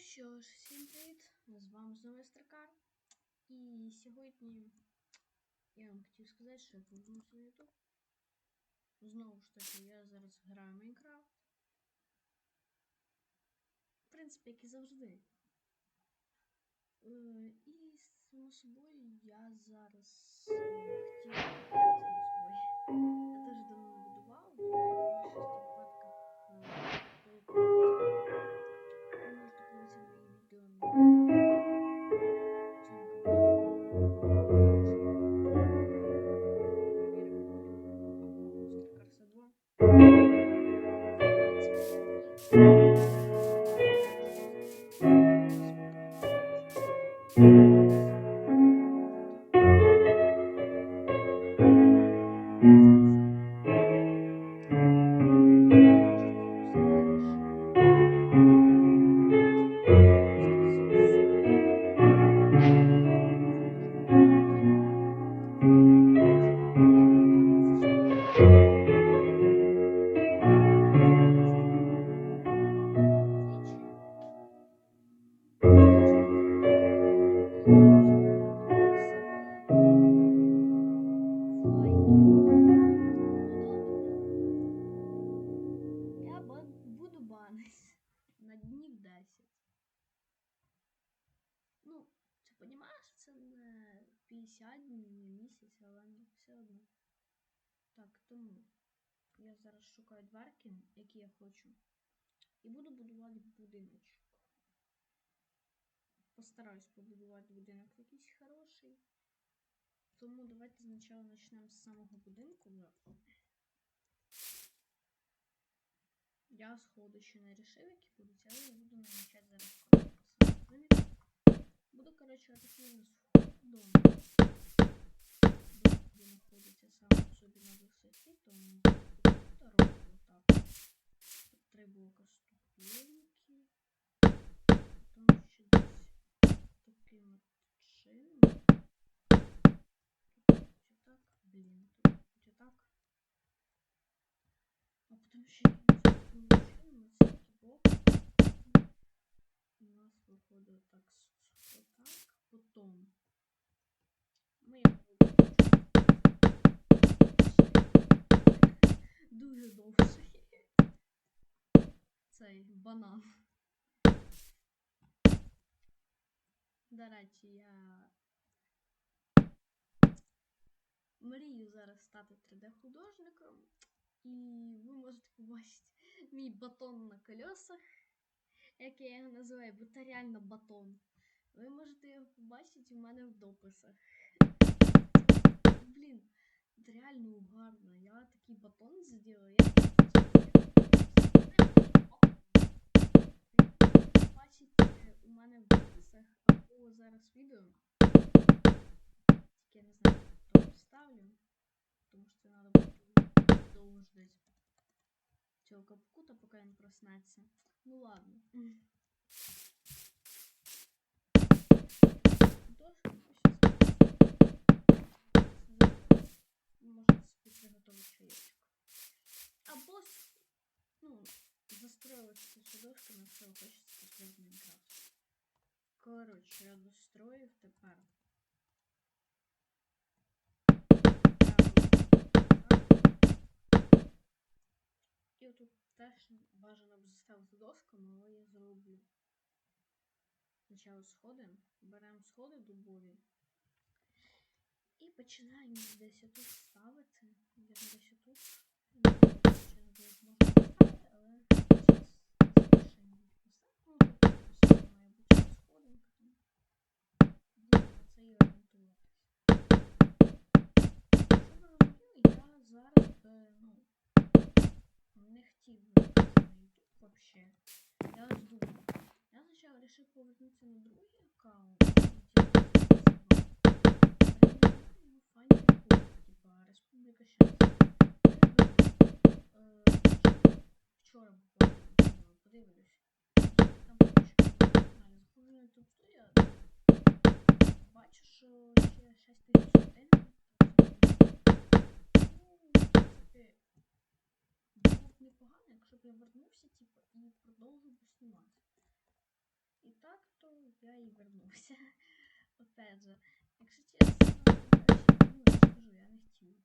що ж, всім привіт! З вами знову Стракар. І сьогодні я вам хотів сказати, що я повернувся на YouTube. Знову ж таки, я зараз граю в Майнкрафт. В принципі, як і завжди. Е, і само собою я зараз е, хотів. Постараюсь побудувати будинок якийсь хороший. Тому давайте спочатку почнемо з самого будинку. Я сходу ще не рішив, які будуть, але я буду намічати зараз по. Буду, коротше, отакий у нас вход в дом. Дом, де знаходиться сам собі на висоті, тому роблю так. Три блока ступеньки. Потім ще десь таким от чином. Ось так, блін, тут так. А потім ще таким чином, ось такі. У нас виходить так, отак, потім ми дуже довший. Цей банан. До речі, я мрію зараз стати 3D-художником, і ви можете побачити мій батон на колесах, як я його називаю, бо це реально батон. Ви можете його побачити у мене в дописах. Блін, це реально угарно. Я такий батон зробила. Я бачите у мене в дописах або зараз відео. Тільки я не знаю, хто вставлю, тому що це треба буде довго ждать цього капкута, поки він проснеться. Ну ладно. Дошку Можете собі приготувати чаєчок. Або с- ну, застроюватися цю дошку на все хочеться після в Майнкрафт. Коротше, я достроїв тепер. І отут теж бажано б заставити досками, але я зроблю. Спочатку сходи. Беремо сходи дубові. І починаємо десь отут ставити. Я десь отут. Не знаю, чи десь можна поставити, але зараз ще не поставимо. Ну, тут просто має бути сходинка. тому Будемо на це і орієнтуватися. Щоб ви розуміли, я зараз ну, не хотів вообще. Я думаю. Я спочатку вирішив повернутися на другий аккаунт. Типа Республіка Щастя. Е, Вчора буквально подивлюсь. Там фоточки на каналі. Заходжу на YouTube Studio. Бачу, що ще 6 тисяч людей Ну, було б непогано, якщо б я вернувся, типу, і продовжив би знімати. І так то я і вернувся. Опять же, якщо чесно, я скажу, я не хотів.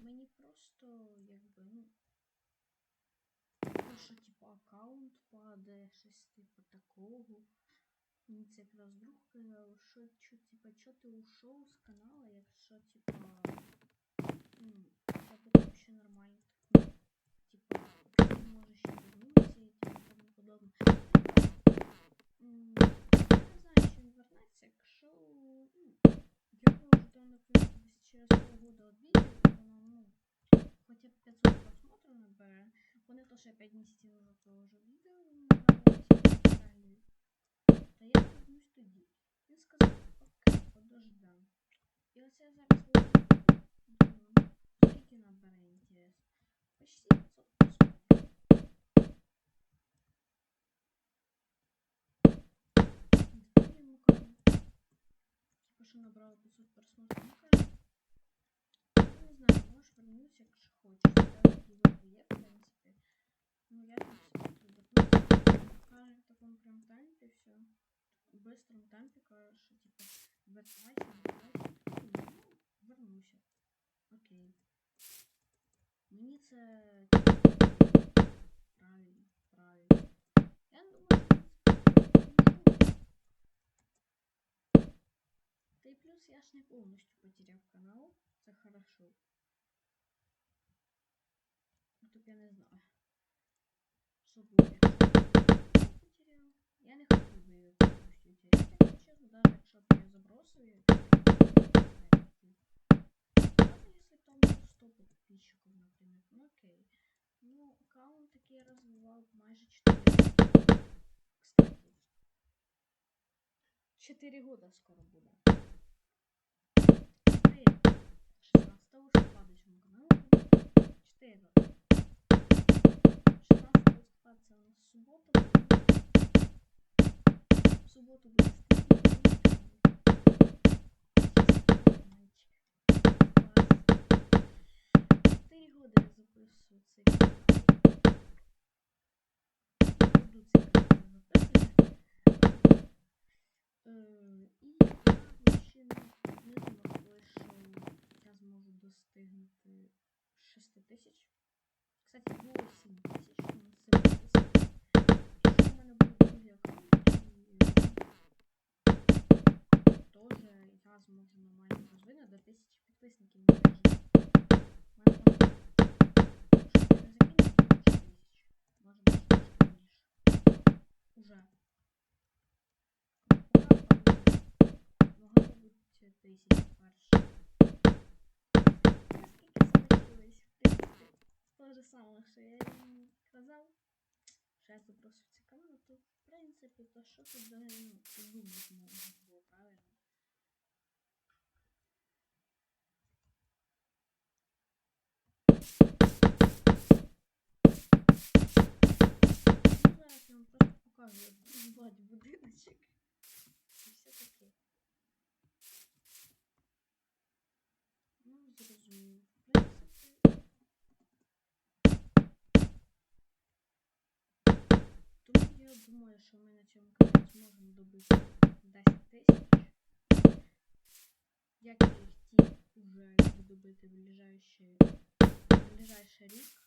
Мені просто, якби, ну. Що типу аккаунт падає, щось типу такого. Це якраз друг казав, що, що типа, що ти ушов з каналу, якщо типа. Ну, це поки ще нормально. Ну, типа, ти можеш ще вернутися і типу тому подобне. Я не знаю, чи він вернеться, якщо. Ну, якщо вже там, наприклад, через полгода відео, воно, ну, хоча б 500 просмотрів набере, вони ще 5 місяців вже того відео не набрали, та я вернусь тоді. Він сказав, окей, подождем. І оце я зараз виходжу, думаю, ну, скільки набере інтерес? Почти 500 просмотрів. Тоді йому кажу, типу, що набрало 500 просмотрів, він каже, ну, не знаю, можеш вернутися, якщо хочеш. Я тоді вибір є, в принципі. Ну, я там собі тут вернуся. Каже, в такому прям темпі все. В быстром темпі каже, що типу, вертайся, вертайся. Ну, вернуся. Окей. Мені це типу, правильно, правильно. Я думаю, що це Та й плюс я ж не повністю потеряв канал. Це хорошо. А тут я не знаю. Що буде, Я не хотів би його повністю теряти, якщо чесно, навіть якщо б я забросив його, то я не хотів. Ладно, если там было 100 подписчиков, например, ну окей. Ну, аккаунт такий я розвивав майже 4 роки. Кстати. 4 года скоро буде. Эй, 16 листопада цьому каналу. 4 роки. 16 листопада це у нас субота. В суботу буде. Клас. Я записываю цей. Буду цей записувати. І я ще не, я зможу достигнути 6 тисяч. Кстати, було 7 тисяч, щоб я не закинув, буде 6 тисяч. Може більше. Уже. Там бути залишилось, в принципі, же саме, що я казав, що я запросив канал, то в принципі, то що тут взагалі ну, подумати можна було, правильно? Ну, зараз я вам просто покажу, будувати будиночок. І все таке. Ну, зрозумів. В. Тому я думаю, що ми на цьому каналі зможемо добити 10 тисяч. Як я їх хотів уже добити ближайший, в ближайший рік.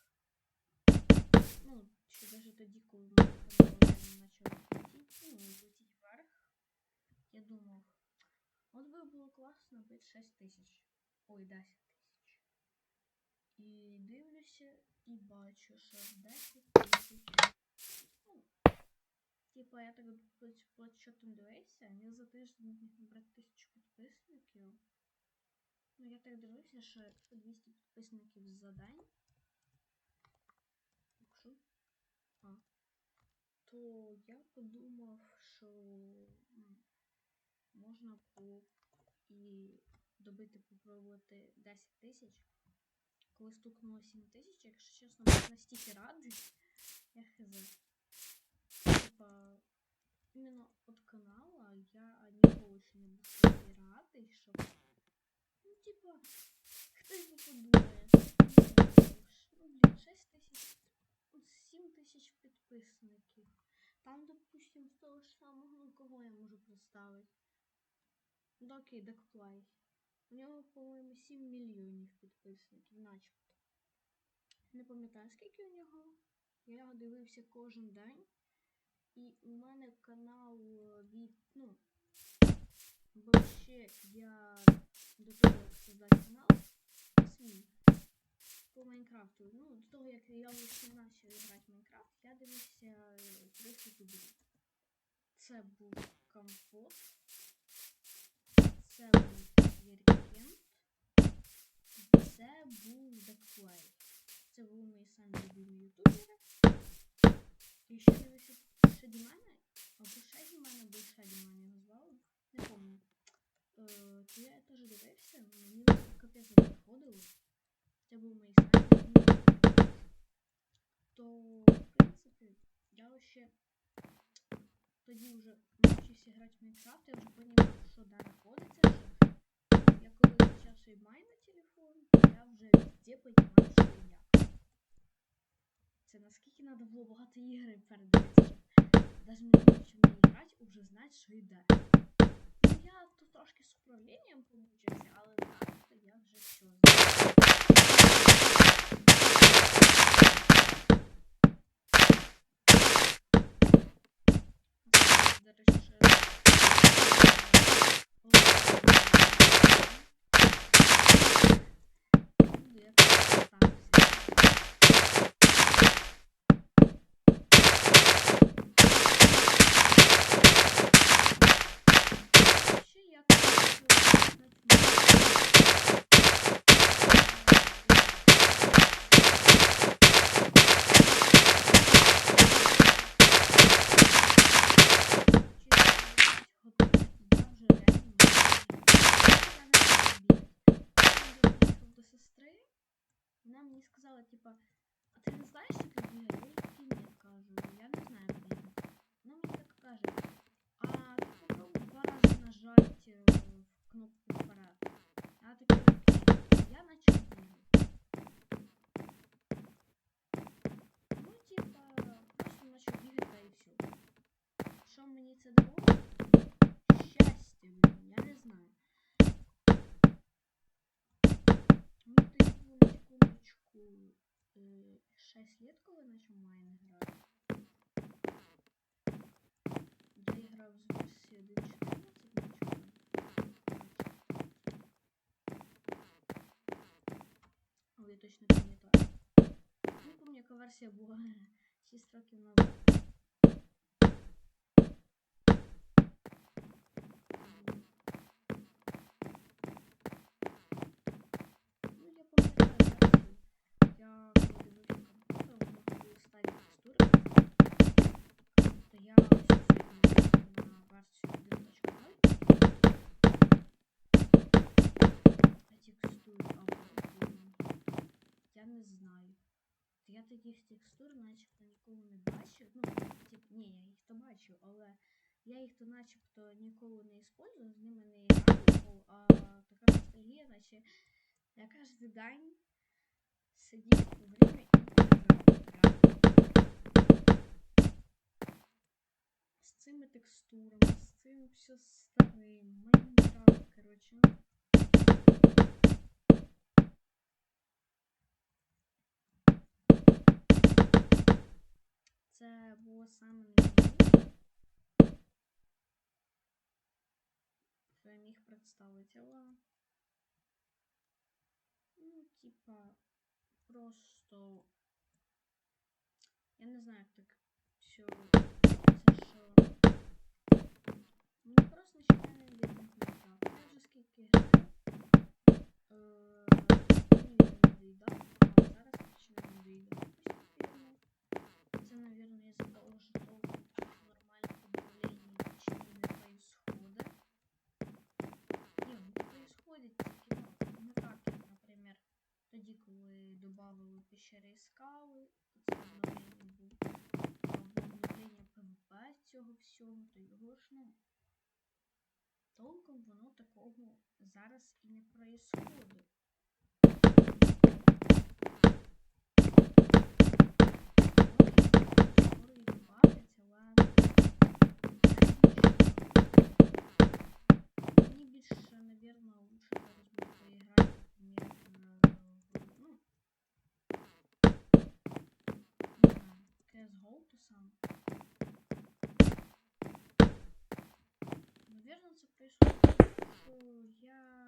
Ну, ще даже тоді, коли мій реально почав летіти, ну, летіти вверх, я думав, от би було класно бити 6 тисяч. Ой, 10 тисяч. І дивлюся і бачу, що 10 тисяч. Ну, типа я так платчотом дивився, міг за тиждень міг набрати тисячу підписників. Ну, я так дивився, що 200 підписників за день. Якщо. А. То я подумав, що можна було і добити попробувати 10 тисяч. Коли стукнуло 7 тисяч, якщо чесно, був настільки радий, я хз. Типа, іменно от канала я ніколи ще не був такий радий, щоб. Ну, типа, хтось би подумає, ну, ну, блін, 6 тисяч, 7 тисяч підписників. Там, допустим, з того ж самого, ну кого я можу представити? Окей, Декплай. У нього, по-моєму, 7 мільйонів підписників, начебто. Не пам'ятаю, скільки у нього. Я його дивився кожен день. І у мене канал е, від. Ну. Бо ще я до того, як создати канал, свій по Майнкрафту. Ну, до того, як я почав грати в Майнкрафт, я дивився е, трьох. Це був Компот, це був Єркент, це був Декплей. Це були мої самі любимі ютубери. І ще дивився Шедімена, або Шедімена, або Шедімена його звали, не пам'ятаю. Е, то я теж дивився, мені капець не приходило. Це був мій любимі. То, в принципі, я ще тоді вже навчився грати в Майнкрафт, я вже розумів, що де знаходиться, я коли почав свій май на телефон, я вже везде розумію, що і як. Це наскільки треба було багато ігри передивитися, навіть не нічого не грати, уже знати, що йде. Я тут трошки з управлінням помучився, але то я вже все знаю. До речі, ще Ну, я ставився. Ще я до сестри. Вона мені сказала, типа, а ты не знаєш, як бігати? Я їй такий ні, кажу, я не знаю, як бігати. Вона мені так каже, а ти попробуй два рази нажать е, в кнопку вперед. Я такий, окей. Я начав бігати. Ну, типа, просто начав бігати та і все. Що мені це дало? Щастя, блін, я не знаю. Ну, тоді було секундочку е, 6 лет, коли начав Майн грати. Я грав з версії 1.14 нічого. Але я точно пам'ятаю. Не пам'ятаю, яка версія була 6 років назад. М. Ну, я пам'ятаю версію. Я коли дивився комп'ютер, воно були старі текстури. То я щось на версію 1.0. А текстур або я не знаю. Я таких текстур начебто ніколи не бачив. Ну, тип, ні, я їх то бачив, але я їх то начебто ніколи не использую, з ними не граю, а така ностальгія, наче я кожен день сидів у время і. З цими текстурами, з цим все старим, Майнкрафт, коротше. ну. Це було саме найбільше, що я міг представити, але ну, типа, просто я не знаю, як так все це що. Мені просто починає не надоїдати. Я вже скільки граю. Е, мені вже надоїдав, а зараз починає надоїдати постійно. Це, наверное, из-за того, что таких нормальных обновлений не происходит. Не, ну происходит тільки, ну, не так, наприклад, тоді, коли додавали пещери і скали, це обновлення було, обновлення цього всього, то його ж, ну, толком воно такого зараз і не происходит. сам. Наверное, це прийшло, що я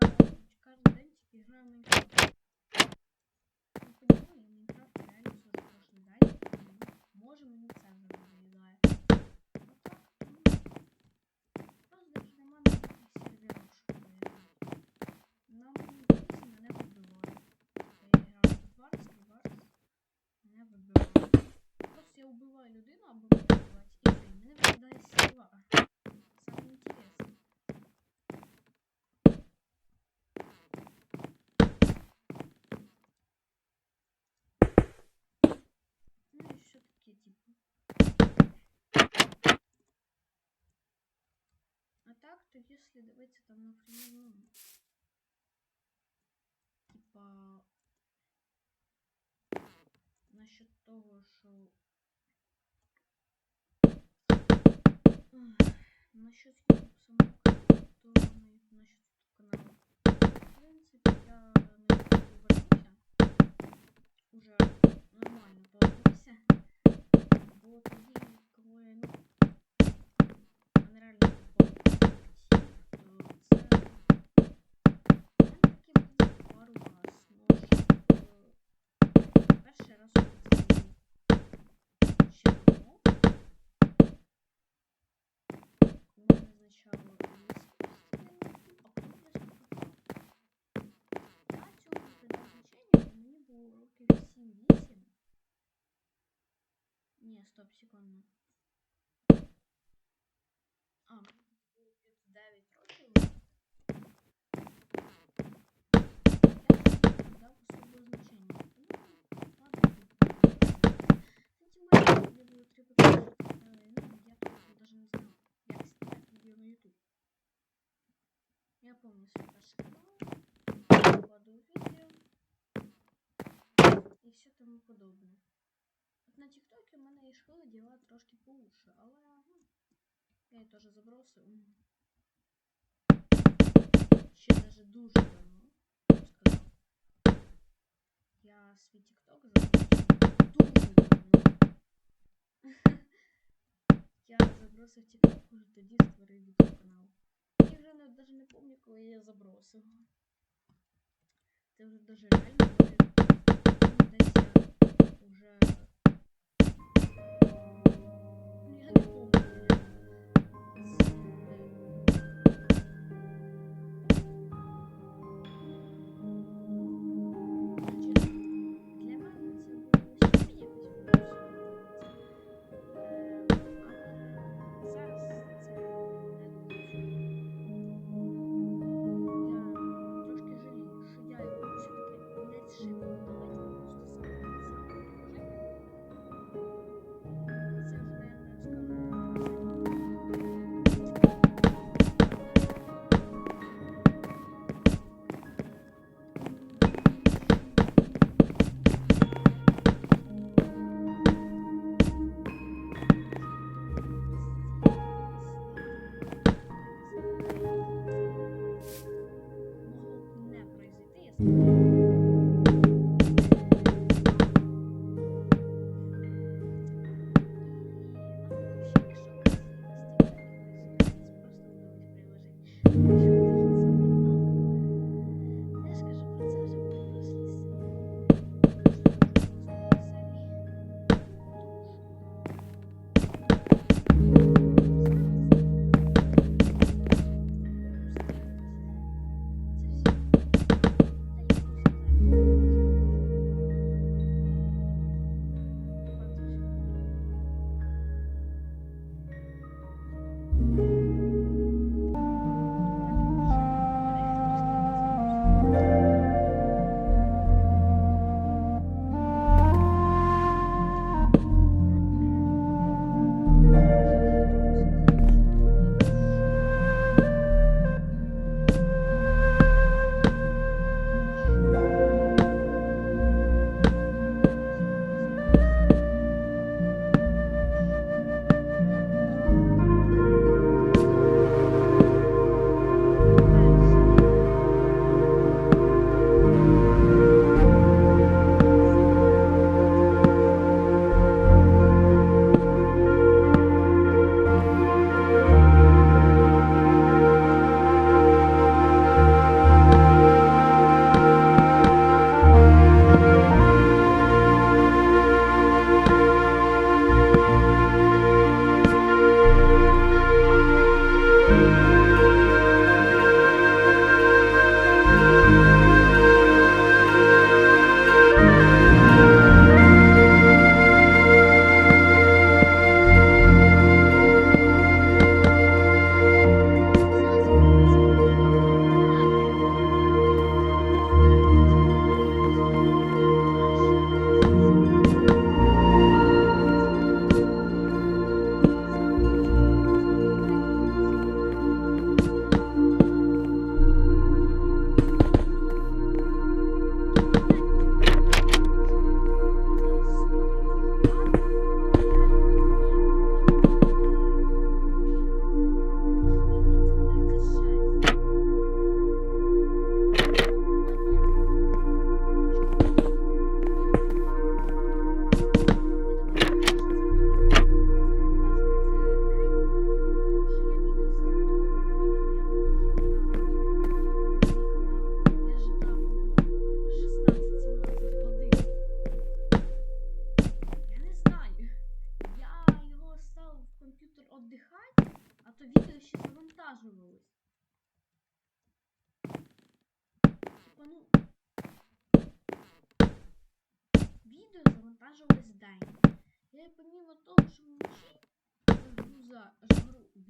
каждый день граю Майнкрафт. когда сила. Самое интересное. А так, то если давайте там, например, ну, типа насчет того, что насчет YouTube самого каналу, то на, насчет YouTube каналу, в принципе, я на YouTube вернуся, уже нормально повернувся, бо тоді, Не, стоп, секунду. А, э, ну, Я помню свой первый канал, попаду видео. И все тому подобное. На ТикТоке в мене йшли діла трошки получше, але ну, я її теж забросив. Ще даже дуже давно, сказав. Я свій ТикТок забросив дуже. Я забросив TikTok уже тоді створив YouTube канал. Я вже даже не пам'ятаю, коли я забросив. Це вже даже реально. Десь я уже. Ну, я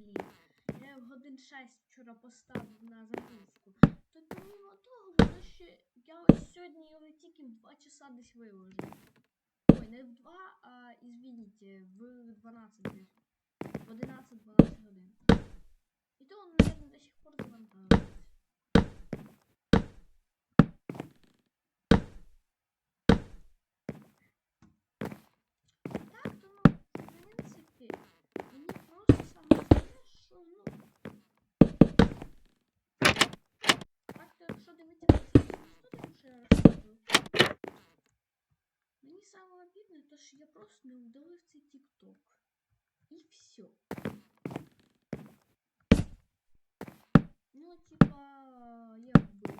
жру, Я в годин 6 вчора поставив на загрузку. То помимо того, воно ще я ось сьогодні його тільки в 2 часа десь виложу. Ой, не в 2, а извините, в 12 десь. В 11-12 годин. І то он, наверное, до сих пор завантажується. Так, то ну, в принципі, мені просто саме головне, що ну. Так, то якщо дивитися на цю історію, що я розказую, мені саме обідне, то що я просто не удалив цей TikTok. І все. Ну, типа, якби.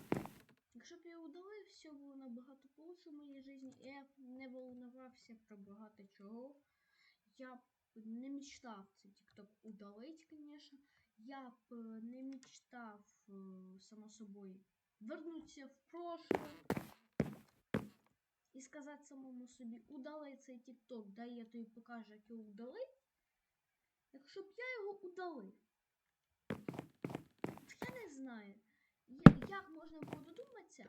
Якщо б я удалив, все було набагато лучше в моїй житті. і Я б не волновався про багато чого. Я б не мечтав цей TikTok удалить, конечно. Я б не мечтав, само собою, вернутися в прошлое і сказати самому собі, удали цей TikTok, дай я тобі покажу, як його удалить. Якщо б я його удалив. Я не знаю, як можна було додуматися,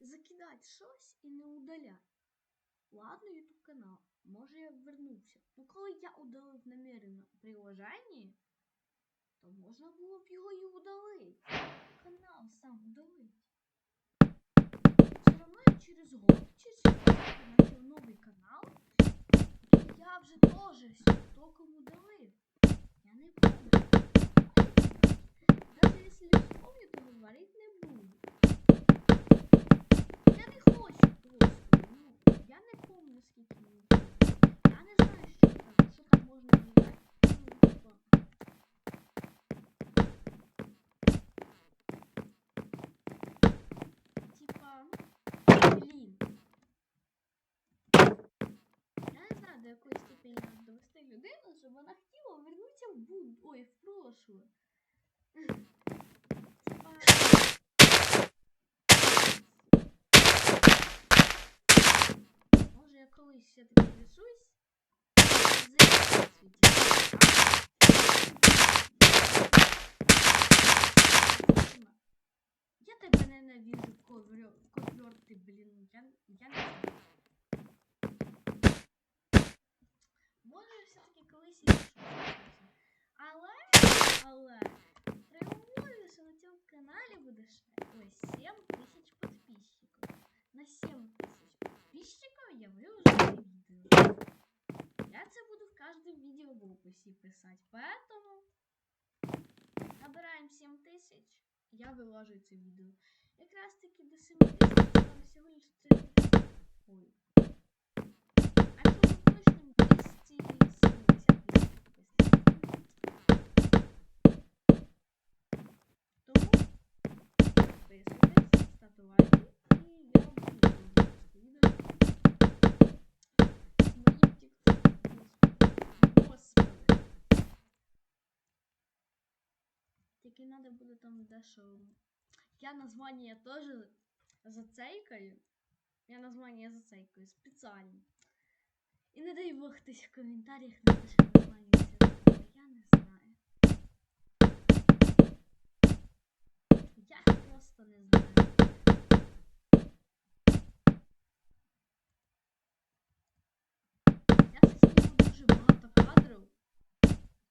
закидати щось і не удаляти. Ладно, YouTube канал, може я вернувся. Ну коли я удалив намеренно приложення, то можна було б його і удалити. Канал сам удалить. Все через год, год начал новий канал. Я вже теж током удалив. Я не помню. Даже если вспомню, то говорить не буду. Я не хочу просто. Ну, я не помню, скільки мені. Я не знаю, що там, що там можна вибрати. Ну, типа. Типа, ну, блін. Я не знаю, до якої степені треба довести людину, щоб вона хотіла вернутися в буд... Ой, в прошлое. Може я колись все-таки? Заїхати Я тебе ненавижу, ковер... ковер ты, блин. Я, я не знаю. Може, все-таки колись. Але, але, що на цьому каналі буде ой, 7 тисяч підписчиків. На 7 тисяч підписчиків я виложу відео. Я це буду в кожному відео в описі писати. Поэтому набираємо 7 тисяч, я виложу це відео. Якраз таки до 7 тисяч осталось всього лиш 3 Ой. А якщо ми точним 270 тисяч підписників. Тому підписуйтесь, ставте лайки, і я буду продовжувати це відео. З моїм тіктоком. Господи. Тільки треба буде там дещо. Я названня теж зацейкаю. Я названня зацейкаю спеціально. І не дай Бог хтось в коментарях напише названня. Я не знаю. Я просто не знаю. Я зніму дуже багато кадрів.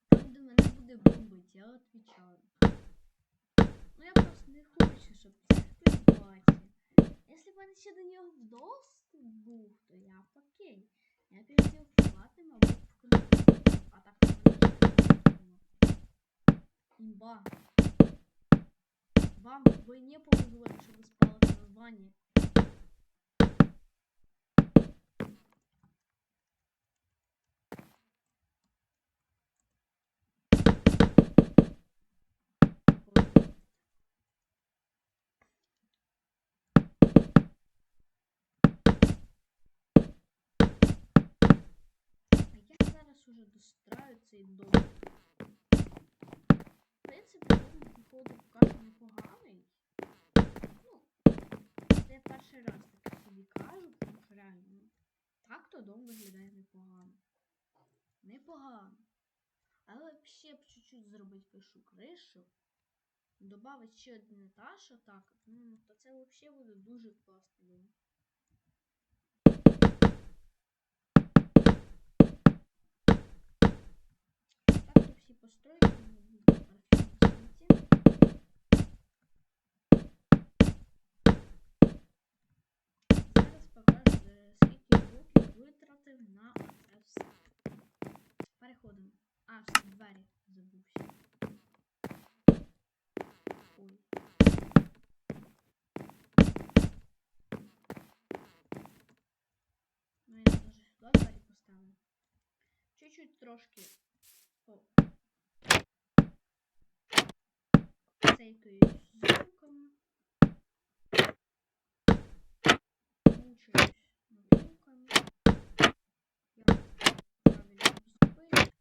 Там, де мене буде бомбить, я відповідаю. Не хочу, щоб це бачив. Якщо б мене ще до нього доступ був, то я б окей. Я перейдів платним мабуть, вкрутим. А так. Имба. Вам бы не повезло, что вы спали в названня. Зараз уже достраю цей дом. принципі, дом виходить поки що непоганий. Ну, це я перший раз таке собі кажу, тому що реально, ну, так то дом виглядає непогано. Непогано. Але ще б чуть-чуть зробити пишу кришу, добавити ще один етаж отак, ну, то це взагалі буде дуже класний дом. Так архітектурні. Зараз покажу, скільки блоків витратив на все. Переходимо. А, все, двері забувся. Ой. Ну, я даже сюди двері поставив. Чуть-чуть трошки по Мучаюсь над звуками. Я правильно.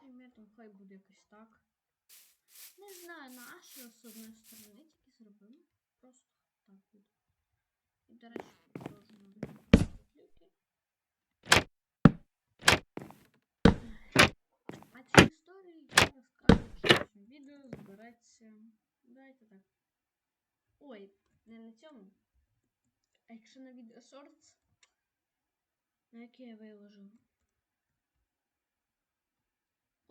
Примірно, хай буде якось так. Не знаю, на що з одної сторони тільки зробимо. Просто так буде. І, до речі, теж надо люки. А цю історію я розкажу в цьому відео збереться. Давайте так. Ой, не на цьому. А якщо на відео Shorts, на яке я виложу.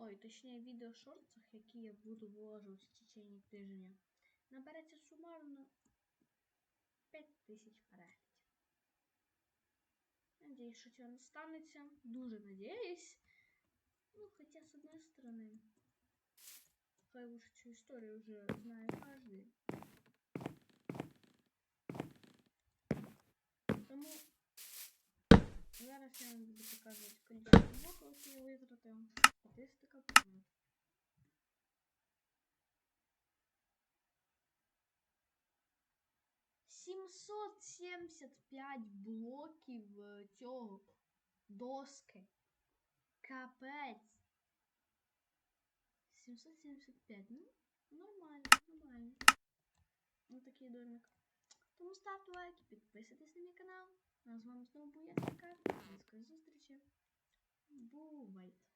Ой, точніше, відео в шортах, які я буду виложувати в течение тижня. Набереться сумарно 5000 переглядів. Надіюсь, що цього не станеться. Дуже надіюсь. Ну, хоча, з одної сторони, хай уж цю історію вже знає кожен. Тому зараз я вам буду показувати кількість блоків, які я витратив. Статистика показує. Сімсот сімдесят п'ять блоків е, цього доски. Капець. 775. Ну, нормально, нормально. Ну такий домик. Тому ставте лайки, підписуйтесь на мій канал. З вами знову був я, Така. Зустрічі. Бувайте.